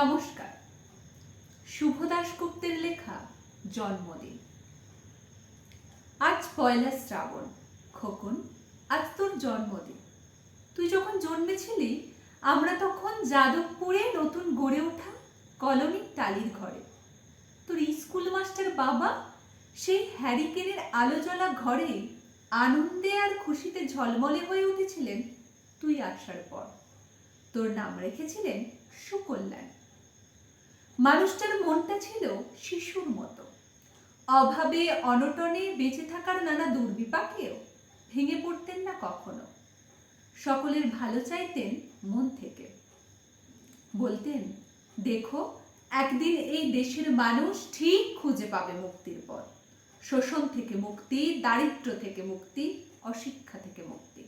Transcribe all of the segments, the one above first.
নমস্কার। শুভ দাশগুপ্তের লেখা জন্মদিন। আজ পয়লা শ্রাবণ, খোকন, আজ তোর জন্মদিন। তুই যখন জন্মেছিলি, আমরা তখন যাদবপুরে নতুন গড়ে ওঠা কলোনির টালির ঘরে। তোর স্কুল মাস্টার বাবা সেই হ্যারিকেনের আলো জ্বলা ঘরে আনন্দে আর খুশিতে ঝলমলে হয়ে উঠেছিলেন তুই আসার পর। তোর নাম রেখেছিলেন সুকল্যাণ। মানুষটার মনটা ছিল শিশুর মতো। অভাবে, অনটনে বেঁচে থাকার নানা দুর্বিপাকেও ভেঙে পড়তেন না কখনো। সকলের ভালো চাইতেন মন থেকে। বলতেন, দেখো, একদিন এই দেশের মানুষ ঠিক খুঁজে পাবে মুক্তির পথ। শোষণ থেকে মুক্তি, দারিদ্র থেকে মুক্তি, অশিক্ষা থেকে মুক্তি।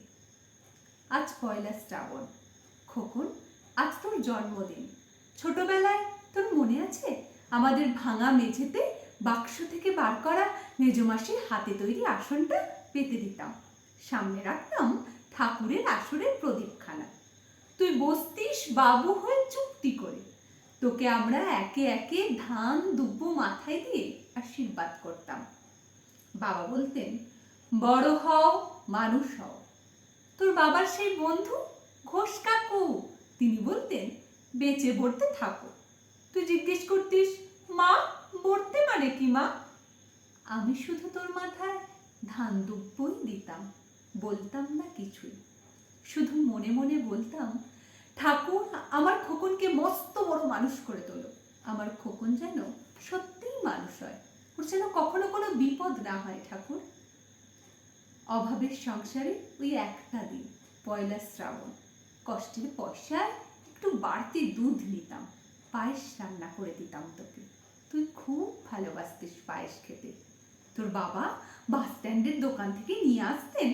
আজ পয়লা শ্রাবণ। খোকন, আজ তোর জন্মদিন। ছোটবেলায় তোর মনে আছে? আমাদের ভাঙা মেঝেতে বাক্স থেকে বার করা মেজমাসির হাতে তৈরি আসনটা পেতে দিতাম। সামনে রাখতাম ঠাকুরের আসরের প্রদীপখানা। তুই বসতিস বাবু হয়ে চুক্তি করে। তোকে আমরা একে একে ধান, দুব্ব মাথায় দিয়ে আশীর্বাদ করতাম। বাবা বলতেন, বড় হও, মানুষ হও। তোর বাবার সেই বন্ধু ঘোষ কাকু? তিনি বলতেন, বেঁচে পড়তে থাকো। তুই জিজ্ঞেস করতিস, মা পড়তে মানে কি, মা? আমি শুধু তোর মাথায় ধান দুব্বই দিতাম, বলতাম না কিছুই। শুধু মনে মনে বলতাম, ঠাকুর, আমার খোকনকে মস্ত বড় মানুষ করে তোলো। আমার খোকন যেন সত্যিই মানুষ হয়। ওর যেন কখনো কোনো বিপদ না হয়, ঠাকুর। অভাবের সংসারে ওই একটা দিন, পয়লা শ্রাবণ। কষ্টের পয়সায় একটু বাড়তি দুধ নিতাম। পায়েস রান্না করে দিতাম তোকে। তুই খুব ভালোবাসতিস পায়েস খেতে। তোর বাবা বাস স্ট্যান্ডের দোকান থেকে নিয়ে আসতেন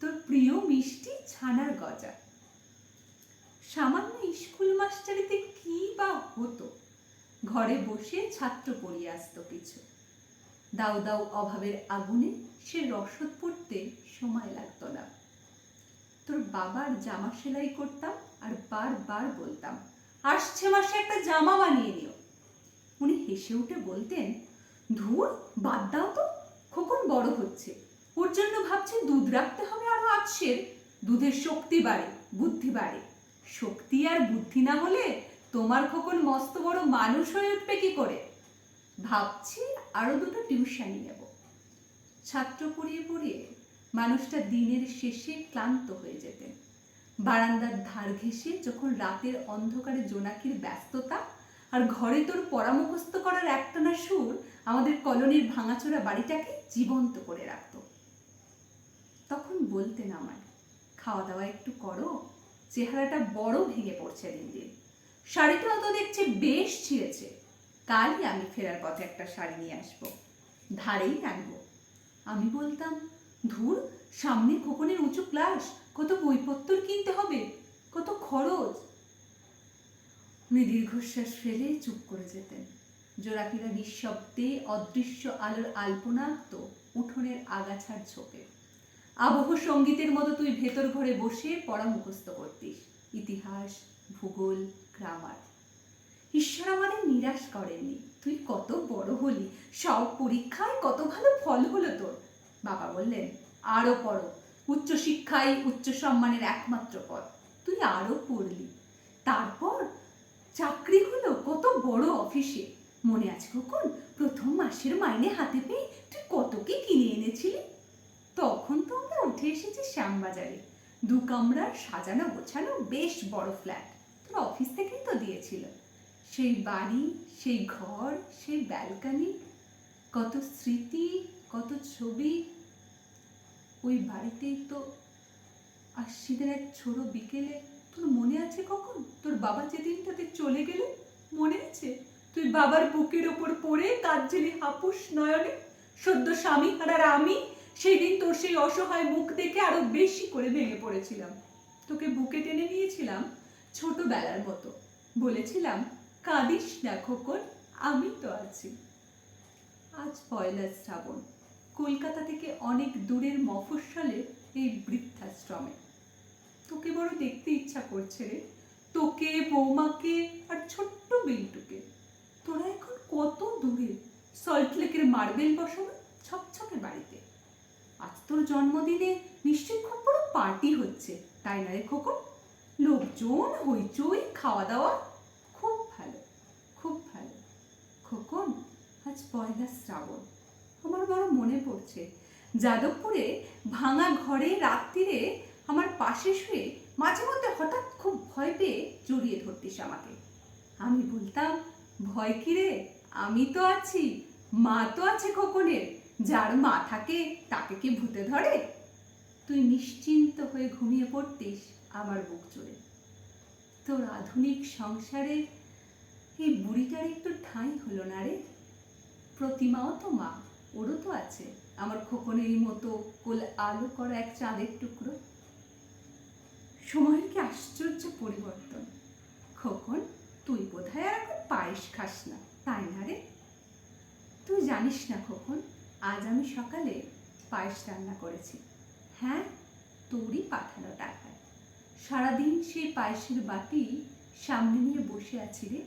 তোর প্রিয় মিষ্টি ছানার গজা। সামান্য স্কুল মাস্টারিতে কি বা হতো? ঘরে বসে ছাত্র পড়িয়ে আসতো কিছু। দাউ দাউ অভাবের আগুনে সে রসদ পড়তে সময় লাগতো না। তোর বাবার জামা সেলাই করতাম আর বারবার বলতাম আসছে মাসে একটা জামা বানিয়ে নিও। উনি হেসে উঠে বলতেন, ধুর, বাদ দাও তো, খোকন বড় হচ্ছে। ওর জন্য ভাবছে দুধ রাখতে হবে আরও আজসের দুধের শক্তি বাড়ে, বুদ্ধি বাড়ে। শক্তি আর বুদ্ধি না হলে তোমার খোকন মস্ত বড় মানুষ হয়ে উঠবে কি করে? ভাবছি আরও দুটো টিউশনই নেব। ছাত্র পড়িয়ে পড়িয়ে মানুষটা দিনের শেষে ক্লান্ত হয়ে যেতেন। বারান্দার ধার ঘেঁষে যখন রাতের অন্ধকারে জোনাকির ব্যস্ততা আর ঘরে তোর পরামুখস্থ করার একটানা সুর আমাদের কলোনির ভাঙাচোরা বাড়িটাকে জীবন্ত করে রাখতো। তখন বলতেন আমায় খাওয়া দাওয়া একটু করো, চেহারাটা বড় ভেঙে পড়ছে দিন দিন শাড়িটাও তো দেখছে বেশ ছিঁড়েছে। কালই আমি ফেরার পথে একটা শাড়ি নিয়ে আসব। ধারেই আনব আমি বলতাম, ধুর, সামনে খোকনের উঁচু ক্লাস কত বইপত্তর কিনতে হবে, কত খরচ। উনি দীর্ঘশ্বাস ফেলে চুপ করে যেতেন। জোড়াকিরা নিঃশব্দে অদৃশ্য আলোর আলপনা আঁকত উঠোনের আগাছার ঝোপে আবহ সঙ্গীতের মতো তুই ভেতর ঘরে বসে পড়া মুখস্থ করতিস। ইতিহাস, ভূগোল, গ্রামার। ঈশ্বর আমাদের নিরাশ করেননি। তুই কত বড় হলি, সব পরীক্ষায় কত ভালো ফল হলো তোর। বাবা বললেন আরও পড়ো। উচ্চশিক্ষাই উচ্চ সম্মানের একমাত্র পথ। তুই আরও পড়লি। তারপর চাকরি হলো কত বড় অফিসে। মনে আছে কখন প্রথম মাসের মাইনে হাতে পেয়ে তুই কত কি কিনে এনেছিলি? তখন তো আমরা উঠে এসেছি শ্যামবাজারে। দু কামরার সাজানো গোছানো বেশ বড় ফ্ল্যাট। তোর অফিস থেকেই তো দিয়েছিল। সেই বাড়ি, সেই ঘর, সেই ব্যালকানি, কত স্মৃতি, কত ছবি ওই বাড়িতেই তো আশ্বিনের এক ছোট বিকেলে তোর মনে আছে কখন? তোর বাবা যেদিনটাতে চলে গেলে মনে আছে? তুই বাবার বুকের ওপর পড়ে কাঁদছিলি হাপুস নয়নে? সদ্য স্বামী হারার আমি সেই দিন তোর সেই অসহায় মুখ দেখে আরও বেশি করে ভেঙে পড়েছিলাম। তোকে বুকে টেনে নিয়েছিলাম ছোটবেলার মতো। বলেছিলাম, কাঁদিস না খোকন, আমি তো আছি। আজ পয়লা শ্রাবণ। কলকাতা থেকে অনেক দূরের মফস্বলে এই বৃদ্ধাশ্রমে। তোকে বড় দেখতে ইচ্ছা করছে রে। তোকে, বৌমাকে আর ছোট্ট বিল্টুকে তোরা এখন কত দূরে? সল্টলেকের মার্বেল বসানো ছকছকে বাড়িতে। আজ তোর জন্মদিনে নিশ্চয়ই খুব বড় পার্টি হচ্ছে, তাই না রে খোকন? লোকজন, হইচই খাওয়া দাওয়া খুব ভালো খুব ভালো। খোকন, আজ পয়লা শ্রাবণ। আমার বড় মনে পড়ছে। যাদবপুরে ভাঙা ঘরে রাত্রিরে আমার পাশে শুয়ে মাঝে মধ্যে হঠাৎ খুব ভয় পেয়ে জড়িয়ে ধরতিস আমাকে। আমি বলতাম, ভয় কি রে? আমি তো আছি, মা তো আছে খোকনের, যার মা থাকে তাকে কি ভূতে ধরে? তুই নিশ্চিন্ত হয়ে ঘুমিয়ে পড়তিস আমার বুক চড়ে তোর আধুনিক সংসারে এই বুড়িটার একটু ঠাঁই হলো না রে? প্রতিমাও তো মা। ওরও তো আছে। আমার খোকনেরই মতো কোল আলো করা এক চাঁদের টুকরো। সময়ের কি আশ্চর্য পরিবর্তন। খোকন, তুই বোধহয় আর এখন পায়েস খাস না, তাই না রে? তুই জানিস না খোকন, আজ আমি সকালে পায়েস রান্না করেছি। হ্যাঁ তোরই পাঠানো টাকায় সারাদিন সেই পায়েসের বাটি সামনে নিয়ে বসে আছি রে,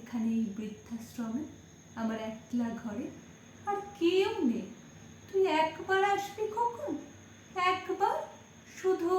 এখানে এই বৃদ্ধাশ্রমে, আমার একলা ঘরে। কেউ নেই তুই একবার আসবি কখন? একবার শুধু